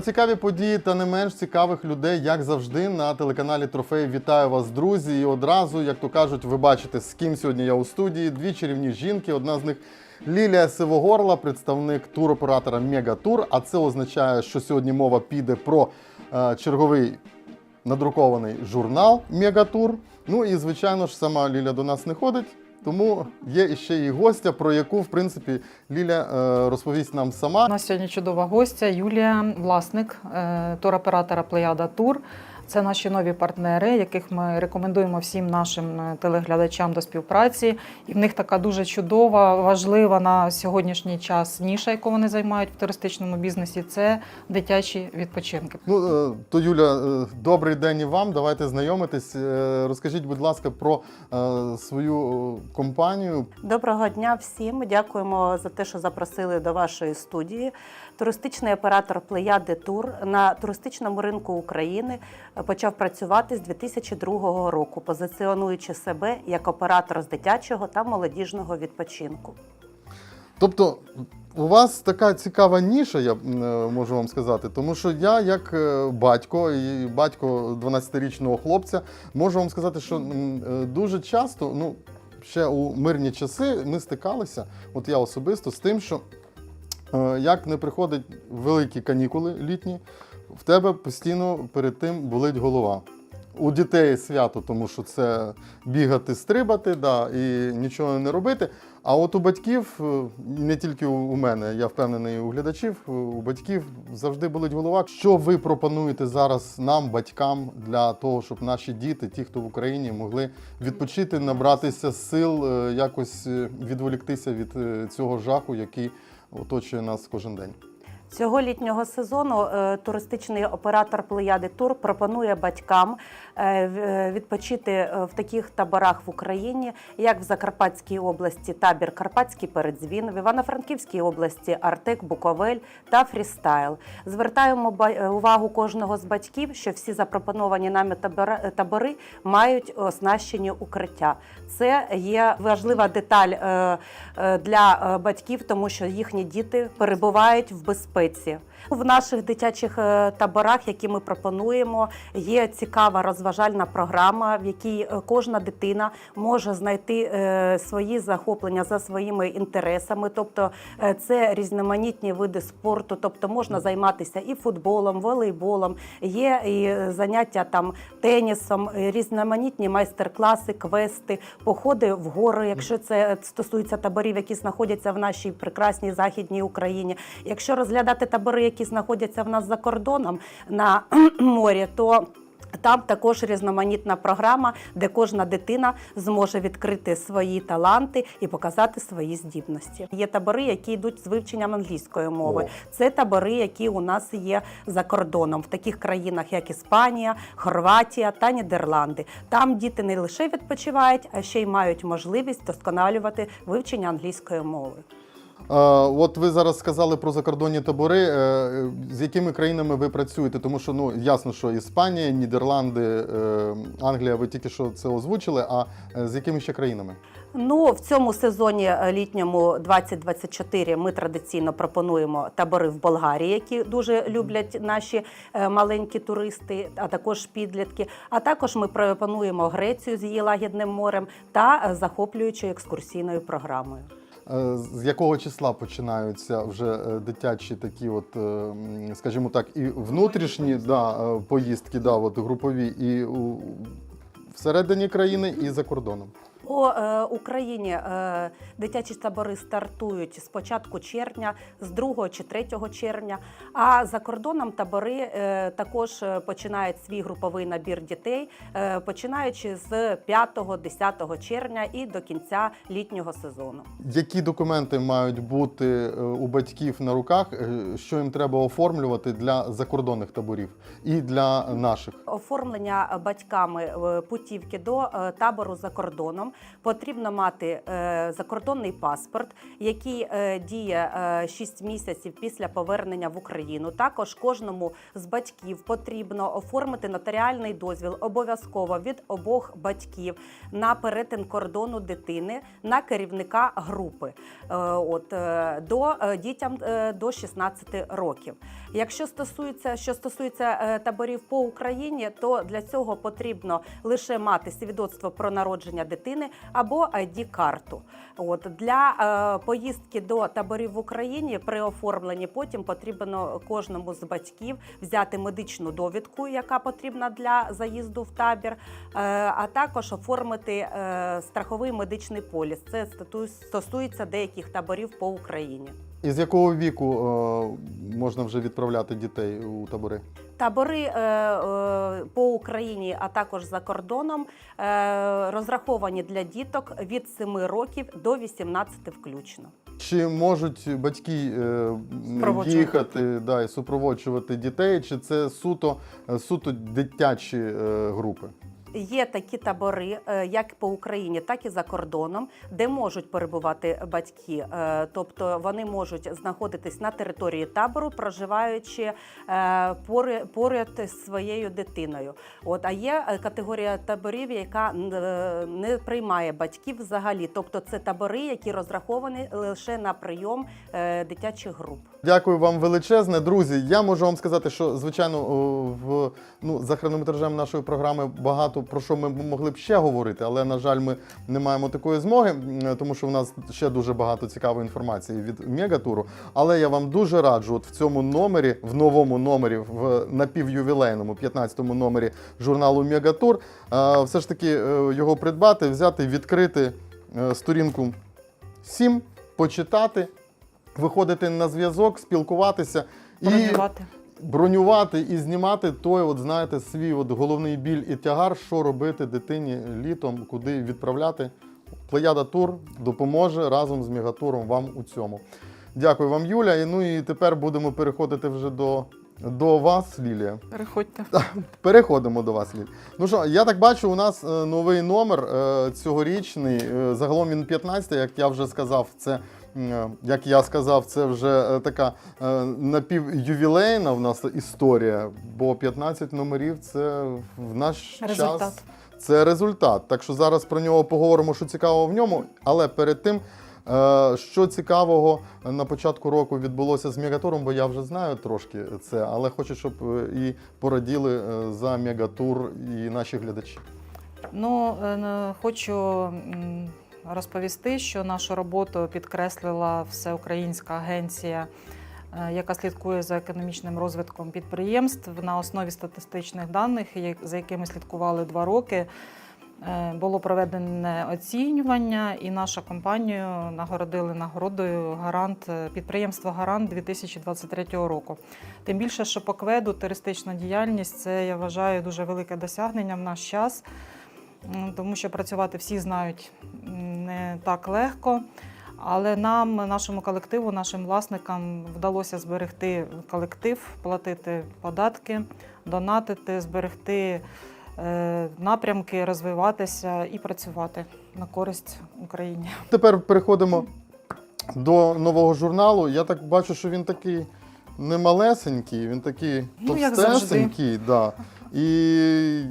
Про цікаві події та не менш цікавих людей, як завжди, на телеканалі Трофей. Вітаю вас, друзі! І одразу, як то кажуть, ви бачите, з ким сьогодні я у студії. Дві чарівні жінки. Одна з них Лілія Сивогорла, представник туроператора Мегатур. А це означає, що сьогодні мова піде про е, черговий надрукований журнал Мегатур. Ну і звичайно ж, сама Ліля до нас не ходить. Тому є іще і гостя, про яку, в принципі, Ліля е, розповість нам сама. У нас сьогодні чудова гостя Юлія, власник е, туроператора Плеяда Тур. Це наші нові партнери, яких ми рекомендуємо всім нашим е, телеглядачам до співпраці. І в них така дуже чудова, важлива на сьогоднішній час ніша, яку вони займають в туристичному бізнесі. Це дитячі відпочинки. Ну, е, то Юля, е, добрий день і вам. Давайте знайомитись. Розкажіть, будь ласка, про свою компанію. Доброго дня всім. Дякуємо за те, що запросили до вашої студії. Туристичний оператор Плеяди Тур на туристичному ринку України почав працювати з 2002 року, позиціонуючи себе як оператор з дитячого та молодіжного відпочинку. Тобто, у вас така цікава ніша, я е, можу вам сказати, тому що я, як е, батько і батько 12-річного хлопця, можу вам сказати, що е, дуже часто, ну, ще у мирні часи, ми стикалися, от я особисто, з тим, що е, як не приходять великі канікули літні, в тебе постійно перед тим болить голова. У дітей свято, тому що це бігати, стрибати, да, і нічого не робити. А от у батьків, е, не тільки у мене, я впевнений, у глядачів, е, у батьків завжди болить голова. Що ви пропонуєте зараз нам, батькам, для того, щоб наші діти, ті, хто в Україні, могли відпочити, набратися сил, е, якось е, відволіктися від е, цього жаху, який оточує нас кожен день? Цього літнього сезону е, туристичний оператор Плеяди Тур пропонує батькам е, е, відпочити в таких таборах в Україні, як в Закарпатській області табір Карпатський передзвін, в Івано-Франківській області Артек, Буковель та Фрістайл. Звертаємо увагу кожного з батьків, що всі запропоновані нами табори мають оснащені укриття. Це є важлива деталь для батьків, тому що їхні діти перебувають в безпеці спеці. В наших дитячих е, таборах, які ми пропонуємо, є цікава розважальна програма, в якій е, кожна дитина може знайти е, свої захоплення за своїми інтересами. Тобто це різноманітні види спорту, тобто можна займатися і футболом, волейболом, є і заняття там тенісом, різноманітні майстер-класи, квести, походи в гори, якщо це стосується таборів, які знаходяться в нашій прекрасній західній Україні. Якщо розглядати табори, які знаходяться в нас за кордоном на морі, то там також різноманітна програма, де кожна дитина зможе відкрити свої таланти і показати свої здібності. Є табори, які йдуть з вивченням англійської мови. Це табори, які у нас є за кордоном, в таких країнах, як Іспанія, Хорватія та Нідерланди. Там діти не лише відпочивають, а ще й мають можливість досконалювати вивчення англійської мови. Е, От ви зараз сказали про закордонні табори. Е, З якими країнами ви працюєте? Тому що ну ясно, що Іспанія, Нідерланди, е, Англія, ви тільки що це озвучили. А е, з якими ще країнами? Ну, в цьому сезоні е, літньому 2024 ми традиційно пропонуємо табори в Болгарії, які дуже люблять наші е, маленькі туристи, а також підлітки. А також ми пропонуємо Грецію з її лагідним морем та е, захоплюючою екскурсійною програмою. Е, З якого числа починаються вже е, дитячі такі, от, е, скажімо так, і внутрішні да, поїздки, да, от, групові, і всередині країни, і за кордоном? По е, Україні е, дитячі табори стартують з початку червня, з 2 чи 3 червня. А за кордоном табори е, також починають свій груповий набір дітей, е, починаючи з 5-10 червня і до кінця літнього сезону. Які документи мають бути у батьків на руках, що їм треба оформлювати для закордонних таборів і для наших? Оформлення батьками путівки до табору за кордоном потрібно мати е, закордонний паспорт, який е, діє 6 місяців після повернення в Україну. Також кожному з батьків потрібно оформити нотаріальний дозвіл обов'язково від обох батьків на перетин кордону дитини на керівника групи. Е, От е, до е, дітям е, до 16 років. Якщо стосується, що стосується е, таборів по Україні, то для цього потрібно лише мати свідоцтво про народження дитини або id карту От для е, поїздки до таборів в Україні при оформленні потім потрібно кожному з батьків взяти медичну довідку, яка потрібна для заїзду в табір, е, а також оформити страховий медичний поліс. Це стосується деяких таборів по Україні. І з якого віку е, можна вже відправляти дітей у табори? Табори е, е, по Україні, а також за кордоном, е, розраховані для діток від 7 років до 18 включно. Чи можуть батьки е, Супроводжувати. їхати да, і супроводжувати дітей, чи це суто, суто дитячі е, групи? Є такі табори, е, як по Україні, так і за кордоном, де можуть перебувати батьки. Е, Тобто вони можуть знаходитись на території табору, проживаючи е, поряд з своєю дитиною. От а є категорія таборів, яка не приймає батьків взагалі. Тобто це табори, які розраховані лише на прийом дитячих груп. Дякую вам величезне, друзі. Я можу вам сказати, що звичайно в ну за хронометражем нашої програми багато про що ми могли б ще говорити, але на жаль, ми не маємо такої змоги, тому що в нас ще дуже багато цікавої інформації від мегатуру. Але я вам дуже раджу, от в цьому номері, в новому номері, в напівювілейному 15-му номері журналу Мегатур, все ж таки е, його придбати, взяти, відкрити е, сторінку 7, почитати виходити на зв'язок, спілкуватися і Бронювати. бронювати і знімати той, от знаєте, свій от головний біль і тягар, що робити дитині літом, куди відправляти. Плеяда Тур допоможе разом з Мегатуром вам у цьому. Дякую вам, Юля. І, Ну і тепер будемо переходити вже до, до вас, Лілія. Переходьте. Переходимо до вас, Ліль. Ну що, я так бачу, у нас е, новий номер е, цьогорічний. Е, загалом він 15, як я вже сказав, це. Як я сказав, це вже така напівювілейна в нас історія, бо 15 номерів це в наш Результат. час це результат. Так що зараз про нього поговоримо, що цікавого в ньому. Але перед тим, що цікавого на початку року відбулося з Мегатуром, бо я вже знаю трошки це, але хочу, щоб е, і пораділи е, за Мегатур і наші глядачі. Ну, е, хочу розповісти, що нашу роботу підкреслила Всеукраїнська агенція, е, яка слідкує за економічним розвитком підприємств на основі статистичних даних, за якими слідкували два роки. Е, Було проведене оцінювання, і наша компанію нагородили нагородою гарант е, підприємство Гарант 2023 року. Тим більше, що по кведу туристична діяльність це я вважаю дуже велике досягнення в наш час, тому що працювати всі знають не так легко. Але нам, нашому колективу, нашим власникам вдалося зберегти колектив, платити податки, донатити, зберегти напрямки, розвиватися і працювати на користь Україні. Тепер переходимо до нового журналу. Я так бачу, що він такий немалесенький, він такий Ну, товстесенький. Да. І,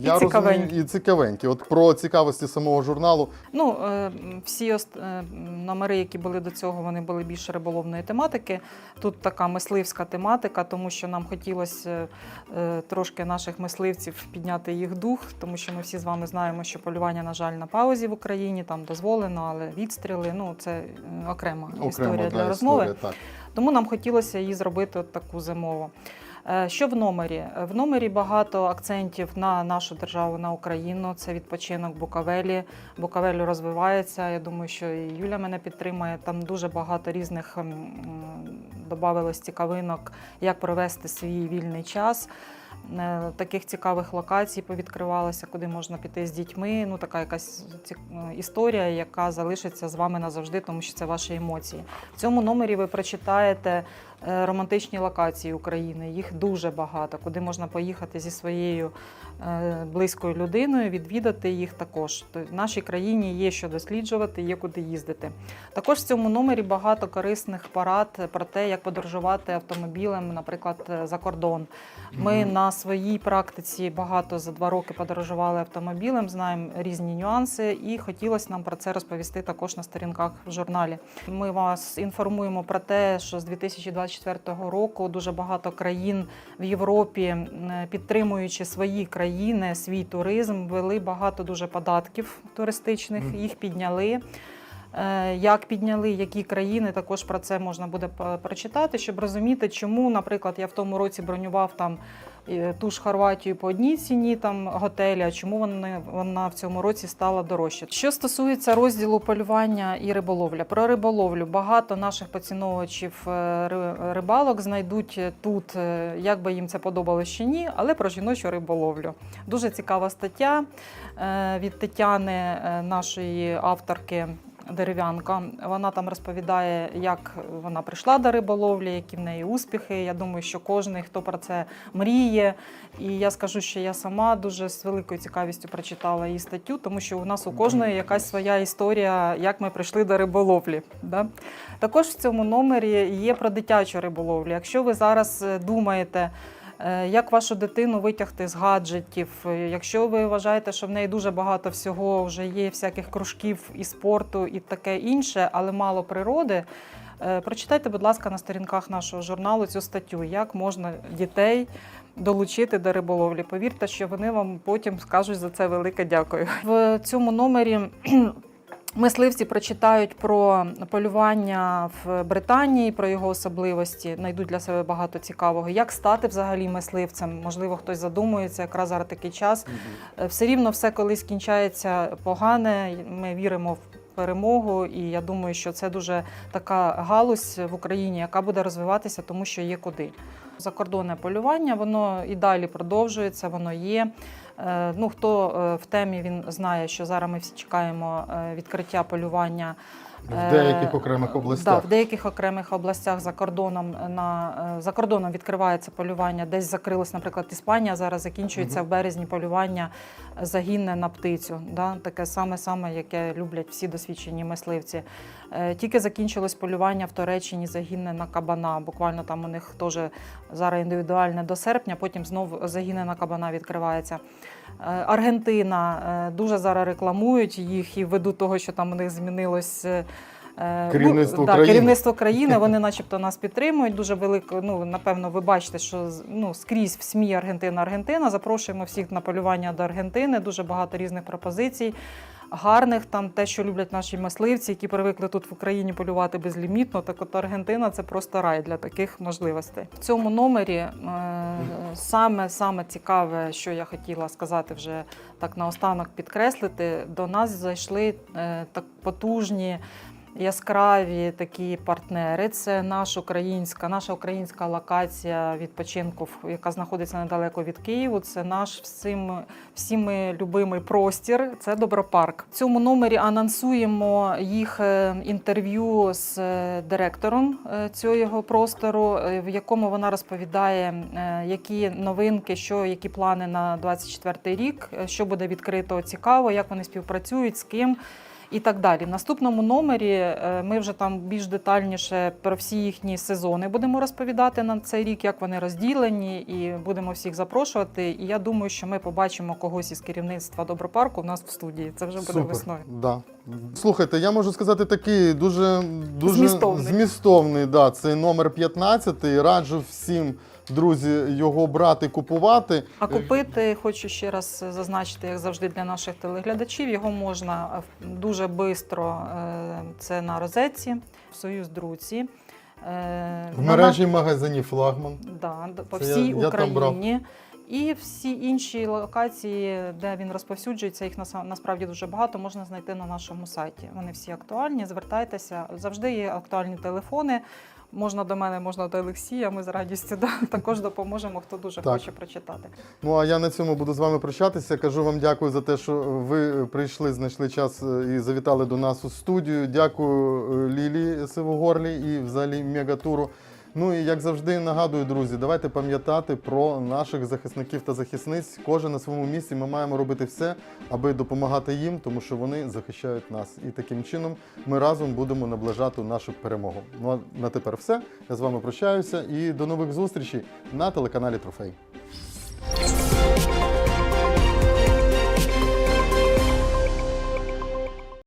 я розумію, і цікавенький. От про цікавості самого журналу Ну, е, всі ост- е, номери, які були до цього, вони були більше риболовної тематики. Тут така мисливська тематика, тому що нам хотілося е, трошки наших мисливців підняти їх дух, тому що ми всі з вами знаємо, що полювання, на жаль, на паузі в Україні там дозволено, але відстріли ну це е, окрема історія окремо для розмови. історія, так. Тому нам хотілося її зробити от таку зимову. Е, Що в номері? В номері багато акцентів на нашу державу, на Україну. Це відпочинок Букавелі. Букавелі розвивається. Я думаю, що і Юля мене підтримає. Там дуже багато різних додавалось цікавинок, як провести свій вільний час. Е, Таких цікавих локацій повідкривалося, куди можна піти з дітьми. Ну, така якась е, історія, яка залишиться з вами назавжди, тому що це ваші емоції. В цьому номері ви прочитаєте е, романтичні локації України. Їх дуже багато, куди можна поїхати зі своєю близькою людиною, відвідати їх також. В нашій країні є що досліджувати, є куди їздити. Також в цьому номері багато корисних порад про те, як подорожувати автомобілем, наприклад, за кордон. Ми Мгм. На своїй практиці багато за два роки подорожували автомобілем, знаємо різні нюанси, і хотілося нам про це розповісти також на сторінках в журналі. Ми вас інформуємо про те, що з 2024 24-го року дуже багато країн в Європі, підтримуючи свої країни, свій туризм, ввели багато дуже податків туристичних, їх підняли. Е, Як підняли, які країни, також про це можна буде прочитати, щоб розуміти, чому, наприклад, я в тому році бронював там е, ту ж Хорватію по одній ціні там готелі, а чому вона, вона в цьому році стала дорожче. Що стосується розділу полювання і риболовля, про риболовлю багато наших поціновувачів е, рибалок знайдуть тут, як би їм це подобалось чи ні, але про жіночу риболовлю. Дуже цікава стаття від Тетяни, нашої авторки. Дерев'янка, вона там розповідає, як вона прийшла до риболовлі, які в неї успіхи. Я думаю, що кожен, хто про це мріє. І я скажу, що я сама дуже з великою цікавістю прочитала її статтю, тому що у нас у кожної якась своя історія, як ми прийшли до риболовлі. Да? Також в цьому номері є про дитячу риболовлю. Якщо ви зараз е, думаєте, як вашу дитину витягти з гаджетів, е, якщо ви вважаєте, що в неї дуже багато всього вже є, всяких кружків і спорту, і таке інше, але мало природи. е, Прочитайте, будь ласка, на сторінках нашого журналу цю статтю, як можна дітей долучити до риболовлі. Повірте, що вони вам потім скажуть за це велике дякую. В цьому номері Мисливці прочитають про полювання в Британії, про його особливості, знайдуть для себе багато цікавого. Як стати взагалі мисливцем? Можливо, хтось задумується, якраз зараз такий час. Е, Все рівно все колись кінчається погане. Ми віримо в перемогу, і я думаю, що це дуже така галузь в Україні, яка буде розвиватися, тому що є куди. Закордонне полювання, воно і далі продовжується, воно є. Е, Ну, хто е, в темі він знає, що зараз ми всі чекаємо е, відкриття полювання В деяких окремих Да, областях. в деяких окремих областях за кордоном на е, за кордоном відкривається полювання. Десь закрилось, наприклад, Іспанія. Зараз закінчується Мгм. в березні полювання загінне на птицю. Да? Таке саме саме, яке люблять всі досвідчені мисливці. Е, Тільки закінчилось полювання в Туреччині загінне на кабана. Буквально там у них теж зараз індивідуальне до серпня, потім знов загінне на кабана відкривається. Е, Аргентина е, дуже зараз рекламують їх і ввиду того, що там у них змінилось. Керівництво, ну, Керівництво да, країни. керівництво країни. Вони, начебто, нас підтримують. Дуже велико. Ну напевно, ви бачите, що ну скрізь в СМІ Аргентина, Аргентина. Запрошуємо всіх на полювання до Аргентини. Дуже багато різних пропозицій. Гарних там те, що люблять наші мисливці, які привикли тут в Україні полювати безлімітно. Так от Аргентина це просто рай для таких можливостей. В цьому номері е, саме саме цікаве, що я хотіла сказати вже так наостанок підкреслити, до нас зайшли е, так потужні. Яскраві такі партнери. Це наш українська, наша українська локація відпочинку, яка знаходиться недалеко від Києву. Це наш всім, всіми любимий простір. Це Добропарк. В цьому номері анонсуємо їх е, інтерв'ю з е, директором е, цього простору, в якому вона розповідає, які новинки, що які плани на 24 рік, що буде відкрито цікаво, як вони співпрацюють, з ким і так далі. В наступному номері е, ми вже там більш детальніше про всі їхні сезони будемо розповідати на цей рік, як вони розділені, і будемо всіх запрошувати. І я думаю, що ми побачимо когось із керівництва Добропарку в нас в студії. Це вже буде Супер. весною. Да. Слухайте, я можу сказати такий дуже, дуже Змістовний. змістовний да, це номер 15. Раджу всім, друзі, його брати, купувати. А купити хочу ще раз зазначити, як завжди, для наших телеглядачів. Його можна е, дуже швидко. Це на розетці, в Союз Друці. е, В на мережі магазинів флагман. Да, по Це всій я. Україні. І всі інші локації, де він розповсюджується, їх насправді дуже багато, можна знайти на нашому сайті. Вони всі актуальні. Звертайтеся. Завжди є актуальні телефони. Можна до мене, можна до Олексія. Ми з радістю да, також допоможемо, хто дуже Так. хоче прочитати. Ну а я на цьому буду з вами прощатися. Кажу вам дякую за те, що ви прийшли, знайшли час е, і завітали до нас у студію. Дякую е, Лілі Сивогорлі і взагалі Мегатуру. Ну і як завжди нагадую, друзі, давайте пам'ятати про наших захисників та захисниць. Кожен на своєму місці ми маємо робити все, аби допомагати їм, тому що вони захищають нас. І таким чином ми разом будемо наближати нашу перемогу. Ну а на тепер все. Я з вами прощаюся і до нових зустрічей на телеканалі Трофей.